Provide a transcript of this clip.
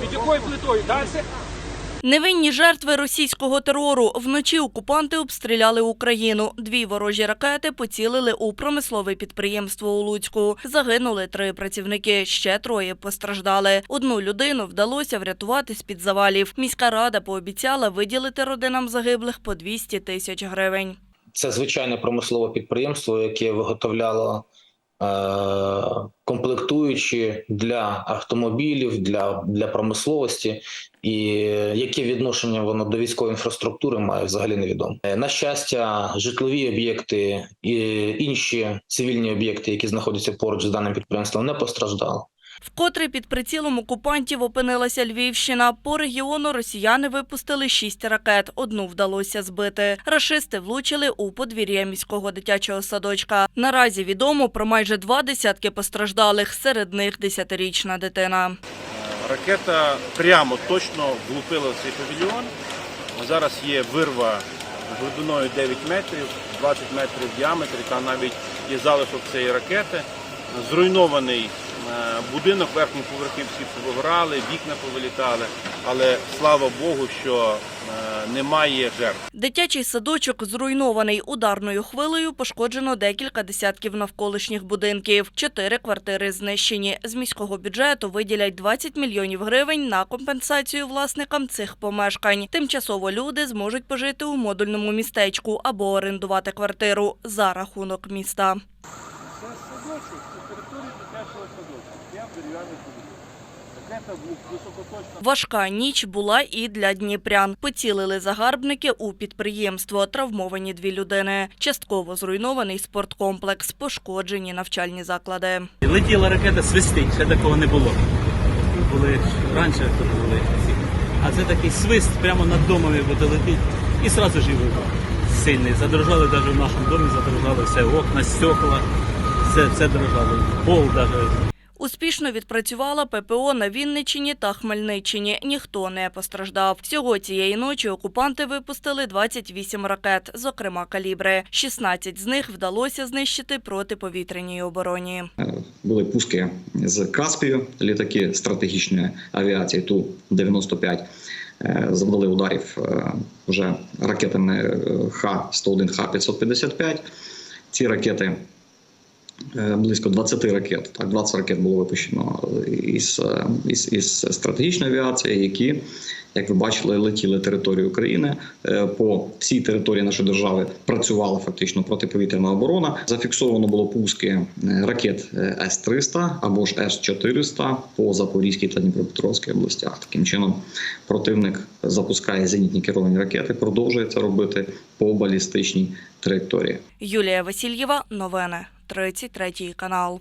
Під якою плитою? Далі? Невинні жертви російського терору. Вночі окупанти обстріляли Україну. Дві ворожі ракети поцілили у промислове підприємство у Луцьку. Загинули три працівники, ще троє постраждали. Одну людину вдалося врятувати з-під завалів. Міська рада пообіцяла виділити родинам загиблих по 200 тисяч гривень. Це звичайне промислове підприємство, яке виготовляло комплектуючі для автомобілів, для, для промисловості, і яке відношення воно до військової інфраструктури має взагалі невідомо. Е, На щастя, житлові об'єкти і інші цивільні об'єкти, які знаходяться поруч з даним підприємством, не постраждали. Вкотре під прицілом окупантів опинилася Львівщина. По регіону росіяни випустили шість ракет. Одну вдалося збити. Рашисти влучили у подвір'я міського дитячого садочка. Наразі відомо про майже два десятки постраждалих, серед них десятирічна дитина. Ракета прямо точно влупила цей павільйон. Зараз є вирва глибиною 9 метрів, 20 метрів діаметрі, там навіть є залишок цієї ракети. Зруйнований будинок, верхні поверхи всі повигорали, вікна повилітали, але слава Богу, що е, немає жертв. Дитячий садочок зруйнований ударною хвилею. Пошкоджено декілька десятків навколишніх будинків. Чотири квартири знищені. З міського бюджету виділять 20 мільйонів гривень на компенсацію власникам цих помешкань. Тимчасово люди зможуть пожити у модульному містечку або орендувати квартиру за рахунок міста. Це садочок, це територія дитячого садочку. Я дерев'яний садочок. Ракета високоточна. Важка ніч була і для дніпрян. Поцілили загарбники у підприємство. Травмовані дві людини. Частково зруйнований спорткомплекс, пошкоджені навчальні заклади. Летіла ракета, свистить, ще такого не було. Були раніше були. А це такий свист прямо над домом буде летить. І одразу ж сильний. Задрожали навіть в нашому домі, задрожали все, окна, стекла, все, все дрожало. Пол навіть. Успішно відпрацювала ППО на Вінниччині та Хмельниччині. Ніхто не постраждав. Всього цієї ночі окупанти випустили 28 ракет, зокрема калібри. 16 з них вдалося знищити протиповітряній обороні. були пуски з Каспію, літаки стратегічної авіації Ту-95 е, завдали ударів е, вже ракетами е, Х-101, Х-555. Ці ракети близько 20 ракет, так, 20 ракет було випущено із, е, із, із стратегічної авіації, які, як ви бачили, летіли територію України. Е, По всій території нашої держави працювала фактично протиповітряна оборона. Зафіксовано було пуски е, ракет е, С-300 або ж С-400 по Запорізькій та Дніпропетровській областях. Таким чином, противник запускає зенітні керовані ракети, продовжує це робити по балістичній траєкторії. Юлія Васильєва, новини, 33 канал.